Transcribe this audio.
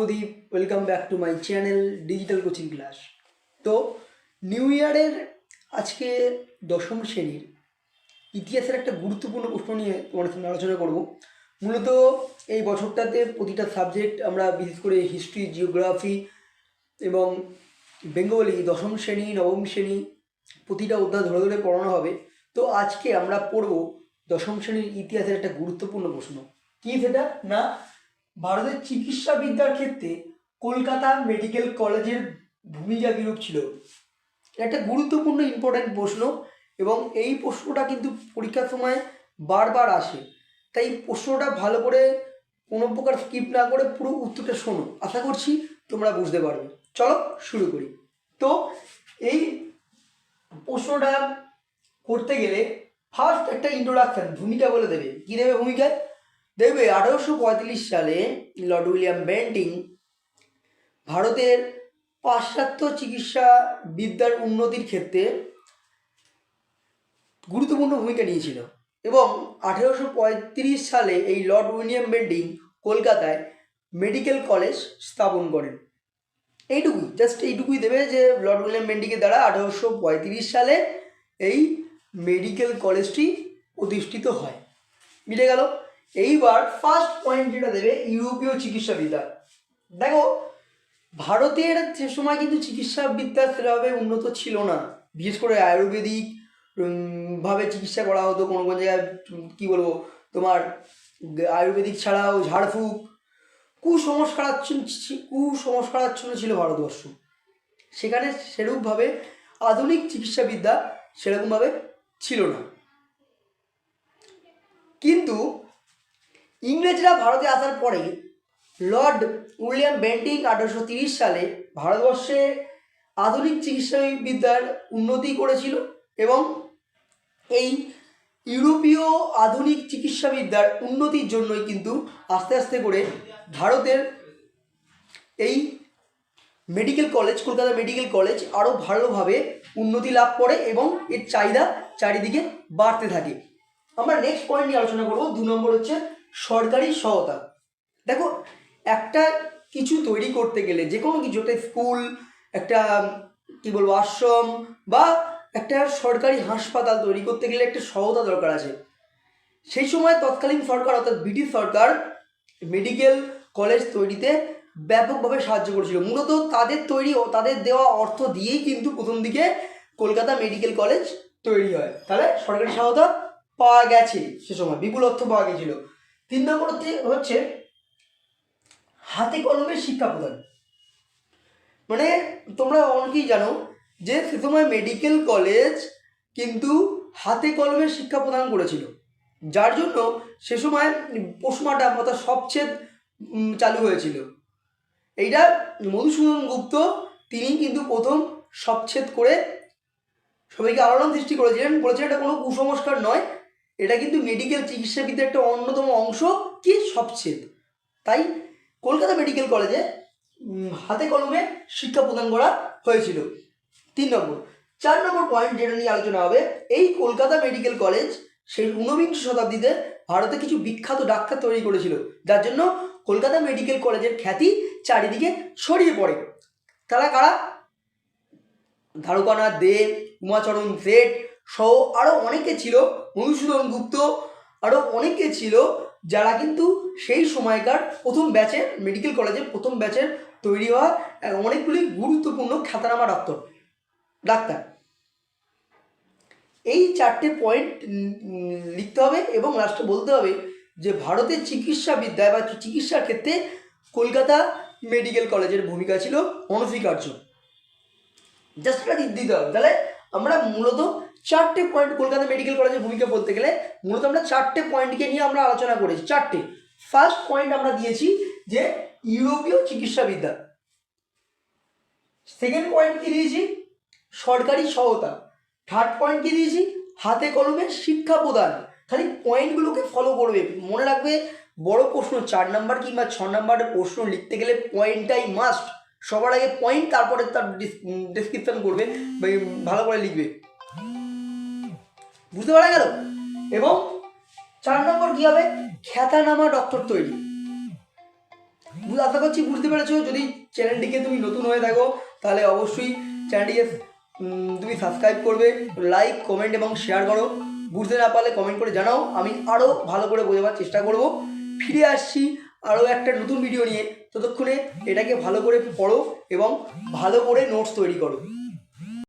Subhadeep welcome back to my channel digital coaching class তো new ইয়ারের আজকে দশম শ্রেণির ইতিহাসের একটা গুরুত্বপূর্ণ প্রশ্ন নিয়ে তোমার সামনে আলোচনা করব। মূলত এই বছরটাতে প্রতিটা সাবজেক্ট আমরা বিশেষ করে হিস্ট্রি জিওগ্রাফি এবং বেঙ্গলি দশম শ্রেণি, নবম শ্রেণি প্রতিটা অধ্যায় ধরে ধরে পড়ানো হবে। তো আজকে আমরা পড়ব দশম শ্রেণির ইতিহাসের একটা গুরুত্বপূর্ণ প্রশ্ন। কি সেটা? না ভারতের চিকিৎসা বিদ্যার ক্ষেত্রে কলকাতা মেডিকেল কলেজের ভূমিকা কিরূপ ছিল? একটা গুরুত্বপূর্ণ ইম্পর্ট্যান্ট প্রশ্ন এবং এই প্রশ্নটা কিন্তু পরীক্ষার সময় বারবার আসে। তাই প্রশ্নটা ভালো করে কোনো প্রকার স্কিপ না করে পুরো উত্তরটা শোনো। আশা করছি তোমরা বুঝতে পারবে। চলো শুরু করি। তো এই প্রশ্নটা করতে গেলে ফার্স্ট একটা ইন্ট্রোডাকশন ভূমিকা বলে দেবে। কী দেবে ভূমিকায়? দেখবে, আঠারোশো পঁয়তাল্লিশ সালে লর্ড উইলিয়াম বেন্টিং ভারতের পাশ্চাত্য চিকিৎসা বিদ্যার উন্নতির ক্ষেত্রে গুরুত্বপূর্ণ ভূমিকা নিয়েছিল এবং আঠেরোশো পঁয়ত্রিশ সালে এই লর্ড উইলিয়াম বেন্টিং কলকাতায় মেডিকেল কলেজ স্থাপন করেন। এইটুকুই জাস্ট এইটুকুই দেবে যে লর্ড উইলিয়াম বেন্টিংয়ের দ্বারা আঠেরোশো পঁয়ত্রিশ সালে এই মেডিকেল কলেজটি প্রতিষ্ঠিত হয়। মিলে গেল। এইবার ফার্স্ট পয়েন্ট যেটা দেবে, ইউরোপীয় চিকিৎসাবিদ্যা। দেখো, ভারতের সে সময় কিন্তু চিকিৎসাবিদ্যা সেভাবে উন্নত ছিল না। বিশেষ করে আয়ুর্বেদিক ভাবে চিকিৎসা করা হতো কোনো কোনো জায়গায় কী বলব, তোমার আয়ুর্বেদিক ছাড়াও ঝাড়ফুঁক। কুসংস্কারাচ্ছন্ন কুসংস্কারাচ্ছন্ন ছিল ভারতবর্ষ। সেখানে সেরূপভাবে আধুনিক চিকিৎসাবিদ্যা সেরকমভাবে ছিল না। কিন্তু ইংরেজরা ভারতে আসার পরে লর্ড উইলিয়াম বেন্টিং আঠারোশো তিরিশ সালে ভারতবর্ষে আধুনিক চিকিৎসাবিদ্যার উন্নতি করেছিল এবং এই ইউরোপীয় আধুনিক চিকিৎসাবিদ্যার উন্নতির জন্যই কিন্তু আস্তে আস্তে করে ভারতের এই medical college, Kolkata medical college আরও ভালোভাবে উন্নতি লাভ করে এবং এর চাহিদা চারিদিকে বাড়তে থাকে। আমরা নেক্সট পয়েন্ট নিয়ে আলোচনা করব। দু নম্বর হচ্ছে সরকারি সহায়তা। দেখো, একটা কিছু তৈরি করতে গেলে যে কোনো কিছু, একটা স্কুল, একটা, কি বলব, আশ্রম বা একটা সরকারি হাসপাতাল তৈরি করতে গেলে একটা সহায়তা দরকার আছে। সেই সময় তৎকালীন সরকার, অর্থাৎ ব্রিটিশ সরকার, মেডিকেল কলেজ তৈরিতে ব্যাপকভাবে সাহায্য করেছিল। মূলত তাদের তৈরি ও তাদের দেওয়া অর্থ দিয়েই কিন্তু প্রথম দিকে কলকাতা মেডিকেল কলেজ তৈরি হয়। তাহলে সরকারি সহায়তা পাওয়া গেছে সে সময়, বিপুল অর্থ পাওয়া গেছিল। তিন নম্বর হচ্ছে- হাতে কলমে শিক্ষা প্রদান। মানে তোমরা অনেকেই জানো যে সে সময় মেডিকেল কলেজ কিন্তু হাতে কলমে শিক্ষা প্রদান করেছিল। যার জন্য সে সময় পোস্টমার্টাম অর্থাৎ সবচেদ উম, চালু হয়েছিল। এইটা মধুসূদন গুপ্ত তিনি কিন্তু প্রথম সবচ্ছেদ করে সবাইকে আলোড়ন সৃষ্টি করেছিলেন। বলেছিলেন এটা কোনো কুসংস্কার নয় এটা কিন্তু মেডিকেল চিকিৎসাবিদ্যার একটা অন্যতম অংশ কি সবচ্ছেদ তাই কলকাতা মেডিকেল কলেজে হাতে কলমে শিক্ষা প্রদান করা হয়েছিল। তিন নম্বর। চার নম্বর পয়েন্ট যেটা নিয়ে আলোচনা হবে, এই কলকাতা মেডিকেল কলেজ সেই ঊনবিংশ শতাব্দীতে ভারতে কিছু বিখ্যাত ডাক্তার তৈরি করেছিল, যার জন্য কলকাতা মেডিকেল কলেজের খ্যাতি চারিদিকে ছড়িয়ে পড়ে। তারা কারা? ধারুকানাথ দেব উমাচরণ শেঠ সহ আরও অনেকে ছিল, মধুসূদন গুপ্ত আরও অনেকে ছিল, যারা কিন্তু সেই সময়কার প্রথম ব্যাচের মেডিকেল কলেজের প্রথম ব্যাচের তৈরি হওয়া অনেকগুলি গুরুত্বপূর্ণ খ্যাতনামা ডাক্তার। ডাক্তার। এই চারটে পয়েন্ট লিখতে হবে এবং লাস্টে বলতে হবে যে ভারতের চিকিৎসা বিদ্যায় বা চিকিৎসার ক্ষেত্রে কলকাতা মেডিকেল কলেজের ভূমিকা ছিল অনস্বীকার্য। জাস্ট এটা দিতে হবে। তাহলে আমরা মূলত চারটে পয়েন্ট কলকাতা মেডিকেল কলেজের ভূমিকা বলতে গেলে, মূলত আমরা চারটে পয়েন্টকে নিয়ে আমরা আলোচনা করেছি। চারটে। ফার্স্ট পয়েন্ট আমরা দিয়েছি যে ইউরোপীয় চিকিৎসাবিদ্যা সেকেন্ড পয়েন্ট কি দিয়েছি? সরকারি সহায়তা। থার্ড পয়েন্ট কি দিয়েছি? হাতে কলমে শিক্ষা প্রদান। খালি পয়েন্টগুলোকে ফলো করবে। মনে রাখবে, বড় প্রশ্ন, চার নাম্বার কিংবা ছ নাম্বারের প্রশ্ন লিখতে গেলে পয়েন্টটাই মাস্ট সবার আগে পয়েন্ট তারপরে তার ডিসক্রিপশন করবে ভালো করে লিখবে। বুঝতে পারা গেল? এবং চার নম্বর কি হবে? খ্যাতানামা ডক্টর তৈরি। আশা করছি বুঝতে পেরেছ। যদি চ্যানেলটিকে তুমি নতুন হয়ে থাকো, তাহলে অবশ্যই চ্যানেলটিকে তুমি সাবস্ক্রাইব করবে লাইক কমেন্ট এবং শেয়ার করো। বুঝতে না পারলে কমেন্ট করে জানাও। আমি আরও ভালো করে বোঝাবার চেষ্টা করব। ফিরে আসছি আরও একটা নতুন ভিডিও নিয়ে। ততক্ষণে এটাকে ভালো করে পড়ো এবং ভালো করে নোটস তৈরি করো।